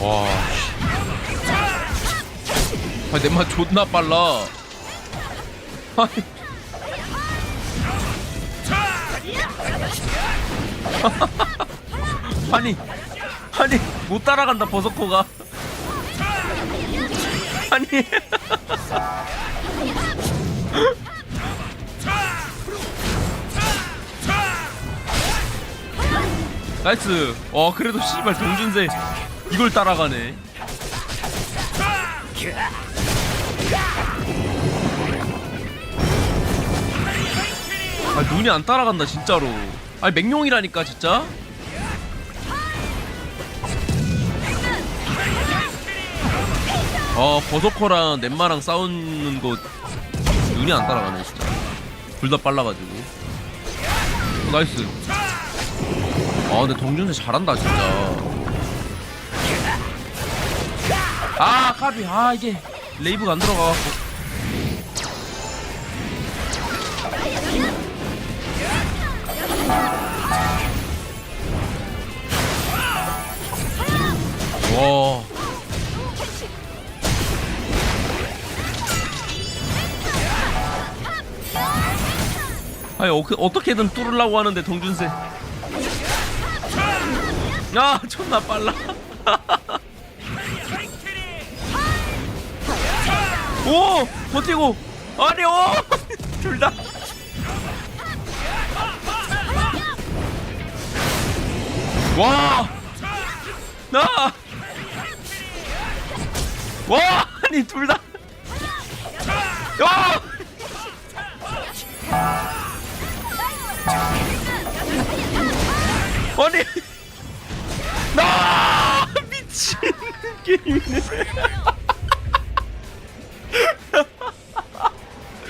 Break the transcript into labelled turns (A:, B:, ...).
A: 와. 아, 내맛 존나 빨라. 아니. 아니, 아니, 못 따라간다, 버섯코가. 아니. 나이스. 어, 그래도 씨발 동준세 이걸 따라가네. 아, 눈이 안 따라간다 진짜로. 아니 맹룡이라니까 진짜. 어 버서커랑 넷마랑 싸우는 거 눈이 안 따라가네 진짜. 둘 다 빨라가지고. 어, 나이스. 아 근데 동준세 잘한다 진짜. 아 까비 아 이게 레이브가 안 들어가갖고. 와. 아니 어, 어떻게든 뚫으려고 하는데 동준세 아 존나 빨라 오 버티고 아니 오둘다 와! 나! 와! 아니, 둘 다! 야! 아니! Yemin